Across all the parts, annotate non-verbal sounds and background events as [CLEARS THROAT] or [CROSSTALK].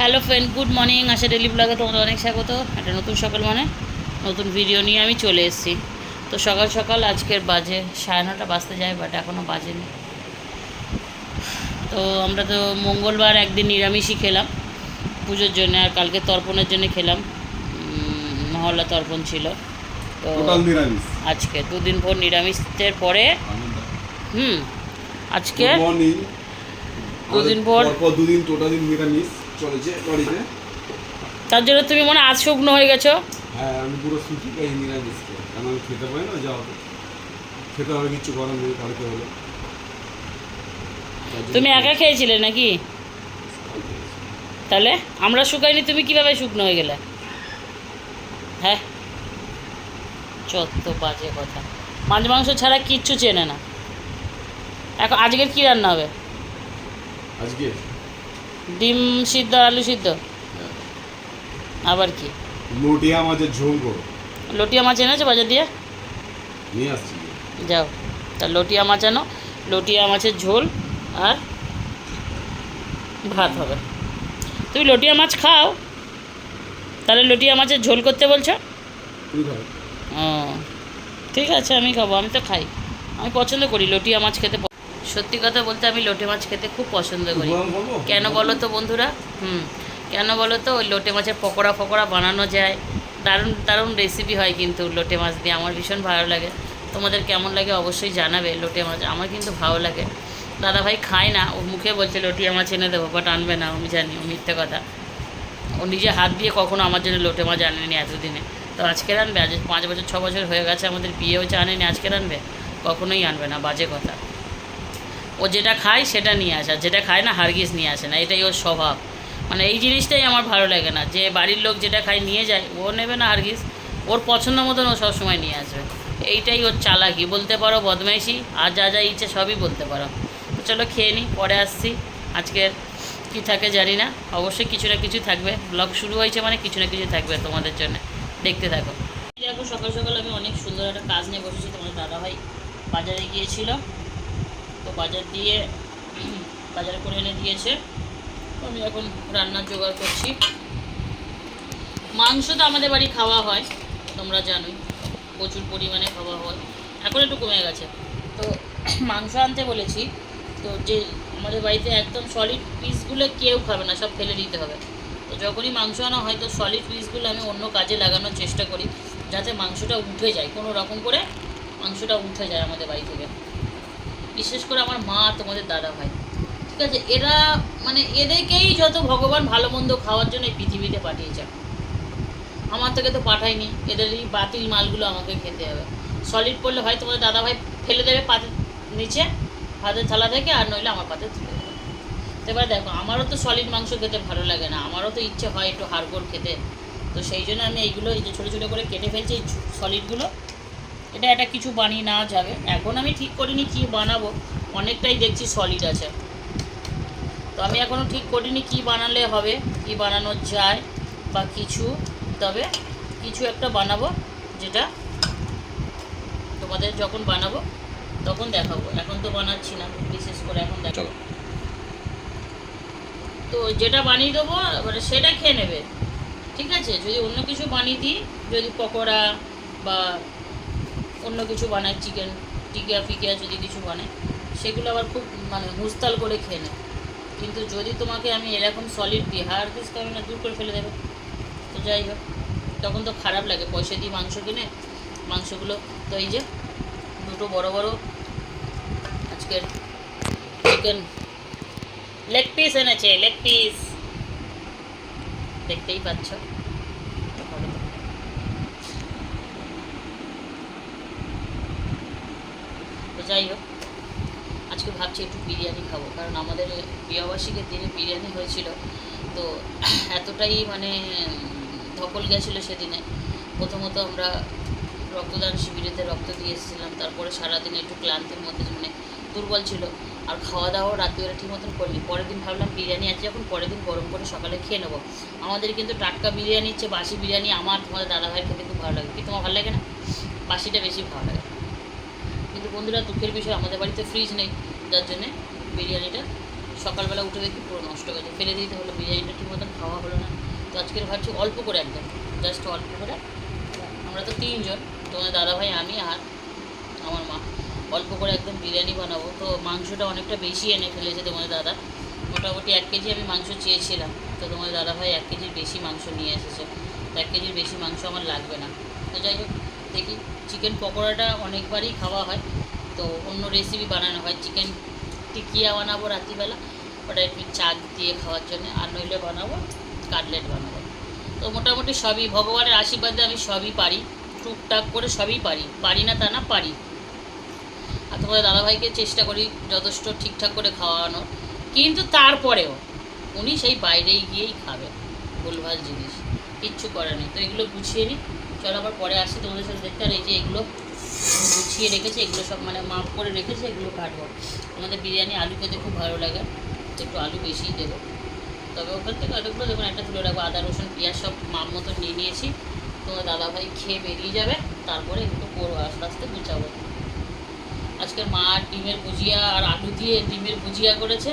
Hello friend good morning. আশা daily ব্লগে তোমাদের অনেক স্বাগত। একটা নতুন সকাল মানে নতুন ভিডিও নিয়ে আমি চলে এসেছি। তো সকাল সকাল আজকের বাজে সাড়ে নটা বাজতে যায় বাট এখনও বাজেনি। তো আমরা তো মঙ্গলবার একদিন নিরামিষই খেলাম। পুজোর জন্য আর কালকে তর্পণের জন্য খেলাম। মহল্লা তর্পণ ছিল। তো আজকে দুদিন পর নিরামিষের পরে হুম আজকে দুদিন পর- দুদিন টোটাল নিরামিষ। চলেছে বাড়িতে তার জন্য তুমি মনে আজ শুকনো হয়ে গেছো? হ্যাঁ আমি পুরো সুখী। কারণ আমি খেতে পারি না যা হবে খেতে হবে কিচ্ছু করার নেই হলো তুমি একা খেয়েছিলে নাকি? তাহলে আমরা শুকাইনি তুমি কীভাবে শুকনো হয়ে গেলে? হ্যাঁ? চত্ব বাজে কথা। মাছ মাংস ছাড়া কিচ্ছু চেনে না। এখন আজকের কি রান্না হবে? আজকে ডিম সিদ্ধ আর আলু সিদ্ধ? আবার কি? লটিয়া মাছের ঝোল করো। লটিয়া মাছ এনেছো বাজার দিয়ে? নিয়ে আসছি। যাও তা লটিয়া মাছ আনো লটিয়া মাছের ঝোল আর ভাত হবে। তুমি লটিয়া মাছ খাও তাহলে লটিয়া মাছের ঝোল করতে বলছো? ও ঠিক আছে আমি খাব আমি তো খাই। আমি পছন্দ করি লটিয়া মাছ খেতে সত্যি কথা বলতে আমি লোটে মাছ খেতে খুব পছন্দ করি। কেন বলো তো বন্ধুরা? হুম। কেন বলো তো ওই লোটে মাছের পকোড়া ফকোড়া বানানো যায়। দারুণ দারুণ রেসিপি হয় কিন্তু লোটে মাছ দিয়ে। আমার ভীষণ ভালো লাগে। তোমাদের কেমন লাগে অবশ্যই জানাবে লোটে মাছ। আমার কিন্তু ভালো লাগে। দাদা ভাই খায় না ও মুখে বলছে লটিয়া মাছ এনে দেবো বাট আনবে না আমি জানি ও মিথ্যে কথা। ও নিজে হাত দিয়ে কখনো আমার জন্য লোটে মাছ আনেনি এতদিনে। তো আজকে আনবে? আজ পাঁচ বছর ছ বছর হয়ে গেছে আমাদের বিয়ে হচ্ছে আনেনি আজকে আনবে? কখনোই আনবে না বাজে কথা। ও যেটা খায় সেটা নিয়ে আসে যেটা খায় না হারগিস নিয়ে আসে না, এটাই ওর স্বভাব। মানে এই জিনিসটাই আমার ভালো লাগে না, যে বাড়ির লোক যেটা খায় নিয়ে যায়, ও নেবে না হারগিস, ওর পছন্দ মতন ও সবসময় নিয়ে আসবে। এইটাই ওর চালাকি, বলতে পারো বদমাইশি, আর যা যা ইচ্ছে সবই বলতে পারো। তো চলো খেয়ে নিই পরে আসছি আজকের কী থাকে জানি না, অবশ্যই কিছু না কিছু থাকবে ব্লগ শুরু হয়েছে মানে কিছু না কিছু থাকবে তোমাদের জন্য, দেখতে থাকো। দেখো সকাল সকাল আমি অনেক সুন্দর একটা কাজ নিয়ে বসেছি, তোমার দাদাভাই বাজারে গিয়েছিল তো বাজার দিয়ে, বাজার করে এনে দিয়েছে। আমি এখন রান্নার জোগাড় করছি। মাংস তো আমাদের বাড়ি খাওয়া হয়, তোমরা জানোই। প্রচুর পরিমাণে খাওয়া হয়। এখন একটু কমে গেছে। তো [CLEARS THROAT] মাংস আনতে বলেছি। তো যে আমাদের বাড়িতে একদম সলিড পিসগুলো কেউ খাবে না, সব ফেলে দিতে হবে। তো যখনই মাংস আনা হয়, তো সলিড পিসগুলো আমি অন্য কাজে লাগানোর চেষ্টা করি, যাতে মাংসটা উঠে যায়। কোনো রকম করে মাংসটা উঠে যায় আমাদের বাড়ি থেকে। বিশেষ করে আমার মা, তোমাদের দাদা ভাই ঠিক আছে? এরা মানে এদেরকেই যত ভগবান ভালো মন্দ খাওয়ার জন্য এই পৃথিবীতে পাঠিয়েছে। আমার থেকে তো পাঠায়নি। এদের এই বাতিল মালগুলো আমাকে খেতে হবে। সলিড পড়লে হয় তোমাদের দাদা ভাই ফেলে দেবে পাতের নিচে, ভাতের থালা থেকে, আর নইলে আমার পাতে তুলে দেবে। এবার দেখো, আমারও তো সলিড মাংস খেতে ভালো লাগে না। আমারও তো ইচ্ছে হয় একটু হাড়গোড় খেতে। তো সেই জন্য আমি এইগুলো, এই যে ছোটো ছোটো করে কেটে ফেলছি এই সলিডগুলো এটা একটা কিছু বানিয়ে নেওয়া যাবে। এখন আমি ঠিক করিনি কি বানাবো অনেকটাই দেখছি সলিড আছে। তো আমি এখনও ঠিক করিনি কি বানালে হবে কি বানানো যায় বা কিছু তবে কিছু একটা বানাবো যেটা তোমাদের যখন বানাবো তখন দেখাবো। এখন তো বানাচ্ছি না বিশেষ করে এখন দেখাবো। তো যেটা বানিয়ে দেবো মানে সেটা খেয়ে নেবে। ঠিক আছে? যদি অন্য কিছু বানিয়ে দিই যদি পকোড়া বা অন্য কিছু বানায় চিকেন টিকা ফিকা যদি কিছু বানায়। সেগুলো আবার খুব মানে হুস্তাল করে খেয়ে নেয়। কিন্তু যদি তোমাকে আমি এরকম সলিড দিই হার পিস আমি না দূর করে ফেলে দেবে। তো যাই হোক, তখন তো খারাপ লাগে। পয়সা দিয়ে মাংস কিনে, মাংসগুলো, তো এই যে দুটো বড় বড় আজকের চিকেন লেগ পিস এনেছে লেগ পিস দেখতেই পাচ্ছ তো যাই হোক, আজকে ভাবছি একটু বিরিয়ানি খাব, কারণ আমাদের বিবাহবার্ষিকের দিনে বিরিয়ানি হয়েছিল। তো এতটাই মানে ধকল গেছিল সেদিনে। প্রথমত আমরা রক্তদান শিবিরেতে রক্ত দিয়ে এসেছিলাম, তারপরে সারাদিন একটু ক্লান্তির মধ্যে মানে দুর্বল ছিল। আর খাওয়া দাওয়াও রাত্রিবেলা ঠিক মতন করিনি। পরের দিন ভাবলাম বিরিয়ানি আছে যখন পরের দিন গরম করে সকালে খেয়ে নেব। আমাদের কিন্তু টাটকা বিরিয়ানি হচ্ছে বাসি বিরিয়ানি, আমার তোমাদের দাদাভাইয়ের খেতে খুব ভালো লাগে। কি তোমার ভালো লাগে না? বাসিটা বেশি ভালো লাগে। বন্ধুরা, দুঃখের বিষয়, আমাদের বাড়িতে ফ্রিজ নেই, যার জন্যে বিরিয়ানিটা সকালবেলা উঠে দেখি পুরো নষ্ট হয়ে ফেলে দিতে হলো বিরিয়ানিটা ঠিক মতন খাওয়া হলো না। তো আজকের ভাবছি অল্প করে একদম জাস্ট অল্প করে। আমরা তো তিনজন তোমার দাদাভাই, আমি আর আমার মা, অল্প করে একদম বিরিয়ানি বানাবো। তো মাংসটা অনেকটা বেশি এনে ফেলেছে তোমাদের দাদা। মোটামুটি এক কেজি আমি মাংস চেয়েছিলাম, তো তোমার দাদাভাই এক কেজির বেশি মাংস নিয়ে এসেছে। এক কেজির বেশি মাংস আমার লাগবে না। তো যাই হোক দেখি চিকেন পকোড়াটা অনেকবারই খাওয়া হয়। তো অন্য রেসিপি বানানো হয়। চিকেন টিকিয়া বানাবো রাত্রিবেলা। ওটা একটু চাক দিয়ে খাওয়ার জন্য। আর নইলে বানাবো কাটলেট বানাবো। তো মোটামুটি সবই ভগবানের আশীর্বাদে আমি সবই পারি। টুকটাক করে সবই পারি। পারি না তা না, পারি। আর তোমাদের দাদাভাইকে চেষ্টা করি যথেষ্ট ঠিকঠাক করে খাওয়ানোর। কিন্তু তারপরেও উনি সেই বাইরেই গিয়েই খাবে। ভুলভাল জিনিস। কিচ্ছু করার নেই। তো এগুলো গুছিয়ে নিই। চলো আবার পরে আসি, তোমাদের সাথে দেখতে। আর এই যে এগুলো গুছিয়ে রেখেছে, এগুলো সব মানে মাপ করে রেখেছে, এগুলো কাটবো। আমাদের বিরিয়ানি, আলু খেতে খুব ভালো লাগে। একটু আলু বেশিই দেবো। তবে ওখান থেকে আলুগুলো দেখুন একটা তুলে রাখব, আদা, রসুন, পেঁয়াজ সব মাপ মতো নিয়ে নিয়েছি। তোমার দাদাভাই খেয়ে বেরিয়ে যাবে, তারপরে একটু করব, আস্তে আস্তে গুছাবো। আজকের মা ডিমের ভুজিয়া আর আলু দিয়ে ডিমের ভুজিয়া করেছে।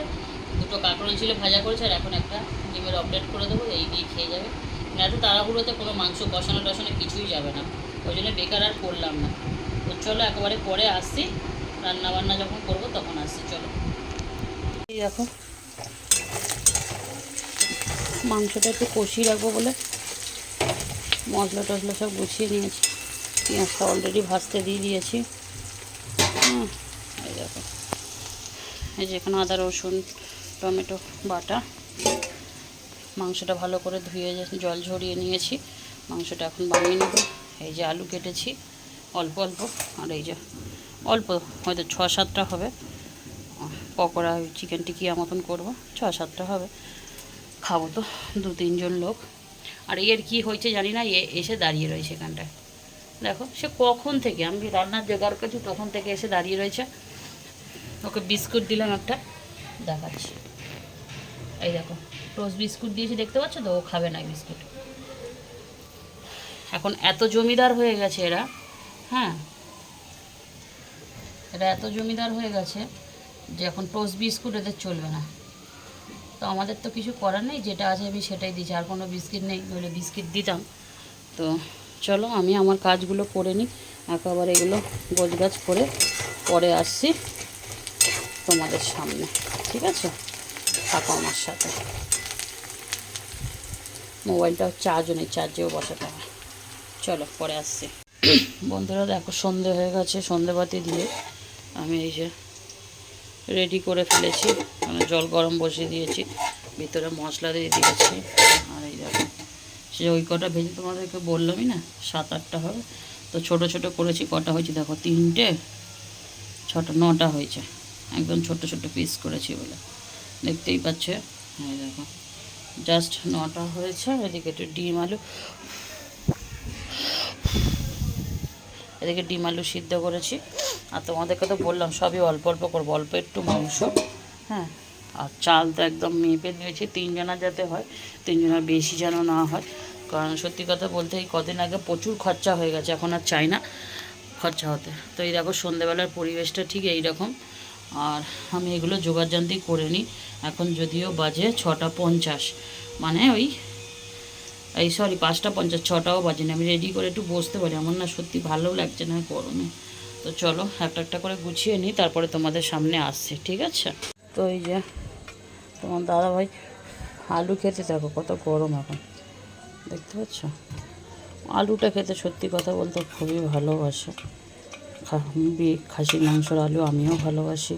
দুটো কাঁকড়ি ছিল, ভাজা করেছে, আর এখন একটা ডিমের অপডেট করে দেবো, এই দিয়ে খেয়ে যাবে। এত তাড়াহুড়োতে কোনো মাংস বসানো টসানো কিছুই যাবে না। ওই জন্য বেকার আর করলাম না। তো চলো একেবারে পরে আসছি। রান্না বান্না যখন করব তখন আসছি, চলো। এই দেখো। মাংসটা একটু কষিয়ে রাখব বলে। মশলা টশলা সব গুছিয়ে নিয়েছি। পেঁয়াজটা অলরেডি ভাজতে দিয়ে দিয়েছি। হুম, এই দেখো। এই যে এখানে আদা, রসুন, টমেটো, বাটা। মাংসটা ভালো করে ধুয়ে জল ঝরিয়ে নিয়েছি। মাংসটা এখন বানিয়ে নেব। এই যে আলু কেটেছি, অল্প অল্প। আর এই যে অল্প, হয়তো ছ সাতটা হবে। পকোড়া ওই চিকেন টিকিয়া মতন করব, ছ সাতটা হবে। খাব তো দু তিনজন লোক। আর এর কি হয়েছে জানি না, এ এসে দাঁড়িয়ে রয়েছে এখানটায়। দেখো, সে কখন থেকে, আমি রান্নার জোগাড় করছি, তখন থেকে এসে দাঁড়িয়ে রয়েছে। ওকে বিস্কুট দিলাম একটা, দেখাচ্ছি। এই দেখো রোজ বিস্কুট দিয়েছি দেখতে পাচ্ছ তো, ও খাবে না বিস্কুট। এখন এত জমিদার হয়ে গেছে এরা হ্যাঁ? এরা এত জমিদার হয়ে গেছে যে এখন টোস্ট বিস্কুট এদের চলবে না। তো আমাদের তো কিছু করার নেই, যেটা আছে আমি সেটাই দিচ্ছি, আর কোনো বিস্কিট নেই নইলে বিস্কিট দিতাম। তো চলো, আমি আমার কাজগুলো করে নিই, একেবারে এগুলো গোছগাছ করে পরে আসছি তোমাদের সামনে, ঠিক আছে? থাকো আমার সাথে। মোবাইলটা চার্জও নেই চার্জেও বসাতে হবে চলো, পরে আসছি। বন্ধুরা, দেখো, সন্ধে হয়ে গেছে সন্ধেবাতি দিয়ে আমি এই যে রেডি করে ফেলেছি। মানে জল গরম বসিয়ে দিয়েছি। ভিতরে মশলা দিয়ে দিয়েছি। আর এই দেখো, সে ওই কটা ভেজে তোমাদেরকে বললামই না, সাত আটটা হবে। তো ছোট ছোট করেছি, কটা হয়েছে দেখো, তিনটে, ছটা, নটা হয়েছে। একদম ছোট ছোট পিস করেছি বলে। দেখতেই পাচ্ছে। হ্যাঁ দেখো জাস্ট নটা হয়েছে, এদিকে একটু ডিম আলু। এদিকে ডিম আলু সিদ্ধ করেছি। আর তোমাদেরকে তো বললাম, সবই অল্প অল্প করব, অল্প একটু মাংস। হ্যাঁ আর চাল তো একদম মেপে নিয়েছি, তিনজনা যাতে হয় তিনজনের বেশি যেন না হয়। কারণ সত্যি কথা বলতে, এই কদিন আগে প্রচুর খরচা হয়ে গেছে, এখন আর চাই না খরচা হতে। তো এই দেখো সন্ধেবেলার পরিবেশটা ঠিক এই রকম আর আমি এগুলো যোগাযান্তি করে নিই। এখন যদিও বাজে ছটা পঞ্চাশ। মানে ওই, এই সরি পাঁচটা পঞ্চাশ, ছটাও বাজে না। আমি রেডি করে একটু বসতে পারি। আমার না সত্যি ভালো লাগছে না গরমে। তো চলো, একটা একটা করে গুছিয়ে নিই, তারপরে তোমাদের সামনে আসছে, ঠিক আছে? তো এই যে, তোমার দাদা ভাই আলু খেতে থাকো কত গরম এখন। দেখতে পাচ্ছ? আলুটা খেতে সত্যি কথা বলতে খুবই ভালোবাসে। খাসির মাংসর আলু আমিও ভালোবাসি,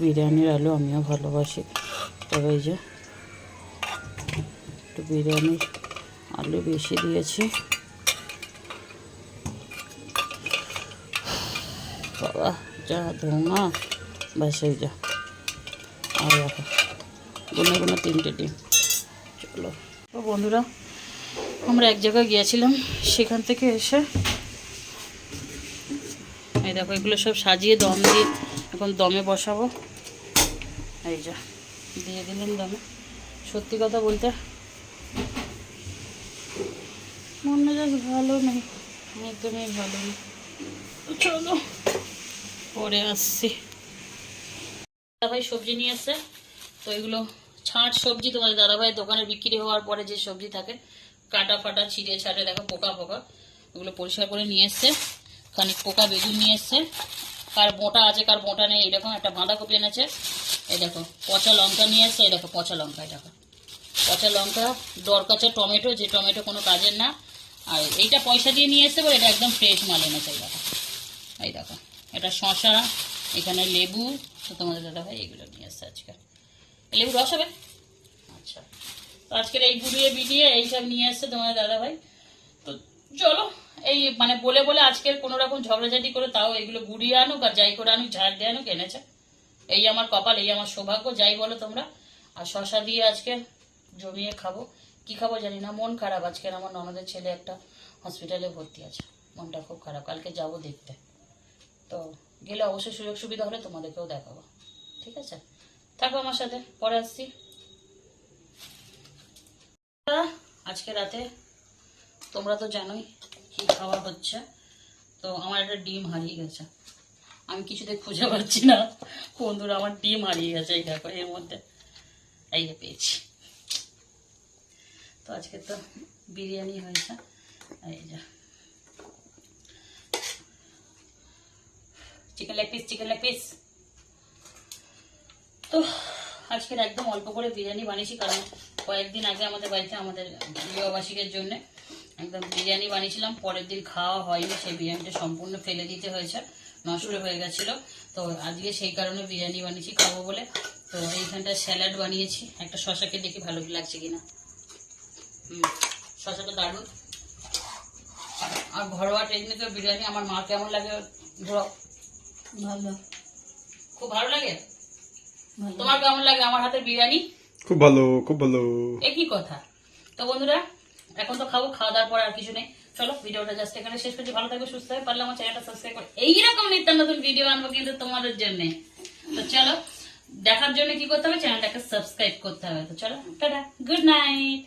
বিরিয়ানির আলু আমিও ভালোবাসি। তবে এই যে একটু বিরিয়ানির আলু বেশি দিয়েছি। বাবা, যা ব্যাস এই যা। আর দেখো গুনে গুনে তিনটে ডিম। চলো। বন্ধুরা, আমরা এক জায়গায় গিয়েছিলাম, সেখান থেকে এসে দেখো, এগুলো সব সাজিয়ে দম দিয়ে এখন দমে বসাবো। এই যা, দিয়ে দিলাম দমে। সত্যি কথা বলতে মন মেজাজ ভালো নেই। একদমই ভালো নেই। চলো, পরে আসছি। দাদাভাই সবজি নিয়ে আসছে তো এগুলো ছাঁট সবজি তোমাদের দাদাভাই দোকানে বিক্রি হওয়ার পরে যে সবজি থাকে, কাটা ফাটা, ছিঁড়ে ছাড়ে দেখো পোকা পোকা ওগুলো পরিষ্কার করে নিয়ে এসছে। খানিক পোকা বেগুন নিয়ে এসছে। কার মোটা আছে, কার মোটা নেই এরকম একটা বাঁধাকপি এনেছে। এই দেখো, পচা লঙ্কা নিয়ে এসছে, এই দেখো, পচা লঙ্কা, এই দেখো। পচা লঙ্কা দরকাছে টমেটো, যে টমেটো কোনো কাজের না। আর এইটা পয়সা দিয়ে নিয়ে এসছে বলে এটা একদম ফ্রেশ মাল এনেছে, এই দেখো। এই দেখো, এটা শশা এখানে লেবু তোমাদের দাদা ভাই এগুলো নিয়ে এসছে আজকে। লেবু রস হবে? আচ্ছা। আজকের এই গুড়িয়ে বিড়িয়ে এইসব নিয়ে এসছে তোমাদের দাদা ভাই। তো চলো এই মানে বলে বলে আজকের কোনো রকম ঝগড়াঝাটি করে তাও এগুলো গুড়িয়ে আনুক আর যাই করে আনুক, ঝাড় দিয়ে আনুক, এনেছে। এই আমার কপাল, এই আমার সৌভাগ্য, যাই বলো তোমরা। আর শশা দিয়ে আজকে জমিয়ে খাব। কি খাব জানি না, মন খারাপ। আজকের আমার ননদের ছেলে একটা হসপিটালে ভর্তি আছে। মনটা খুব খারাপ। কালকে যাব দেখতে। তো গেলে অবশ্যই সুযোগ সুবিধা হলে তোমাদেরকেও দেখাবো। ঠিক আছে? থাকো আমার সাথে। পরে আসছি। আজকে রাতে তোমরা তো জানোই কি খাওয়া হচ্ছে? তো আমার একটা ডিম হারিয়ে গেছে। আমি কিছুতে খুঁজে পাচ্ছি না। বন্ধুরা, আমার ডিম হারিয়ে গেছে এই দেখো, এর মধ্যে। এই যে পেয়েছি। তো আজকে তো বিরিয়ানি হয়েছে। এই যা। Chicken leg piece chicken leg piece তো আজকের একদম অল্প করে বিরিয়ানি বানিয়েছি কারণ কয়েকদিন আগে আমাদের বাড়িতে, আমাদের গৃহবাসীদের জন্য একদম বিরিয়ানি বানিয়েছিলাম পরের দিন খাওয়া হয়নি সেই বিরিয়ানিটা সম্পূর্ণ ফেলে দিতে হয়েছে নষ্ট হয়ে গেছিল। তো আজকে সেই কারণে বিরিয়ানি বানিয়েছি খাব বলে। তো এইখানটা স্যালাড বানিয়েছি একটা শশাকে দেখি ভালো লাগছে কিনা। হুম শশাটা দারুণ। আর ঘরোয়া টেকনিকের বিরিয়ানি আমার মা কেমন লাগে ঘোরাও? ভালো। খুব ভালো লাগে? তোমার কেমন লাগে আমার হাতের বিরিয়ানি? খুব ভালো খুব ভালো। একই কথা। তো বন্ধুরা এখন তো খাব, খাওয়া দাওয়ার পর আর কিছু নেই। চলো, ভিডিওটা জাস্ট এখানে শেষ করছি। ভালো থাকবে, সুস্থ হয়ে পারলে আমার চ্যানেলটা সাবস্ক্রাইব করে। এইরকম নিত্য নতুন ভিডিও আনব কিন্তু তোমাদের জন্য। তো চলো, দেখার জন্য কি করতে হবে? চ্যানেলটাকে সাবস্ক্রাইব করতে হবে। তো চলো গুড নাইট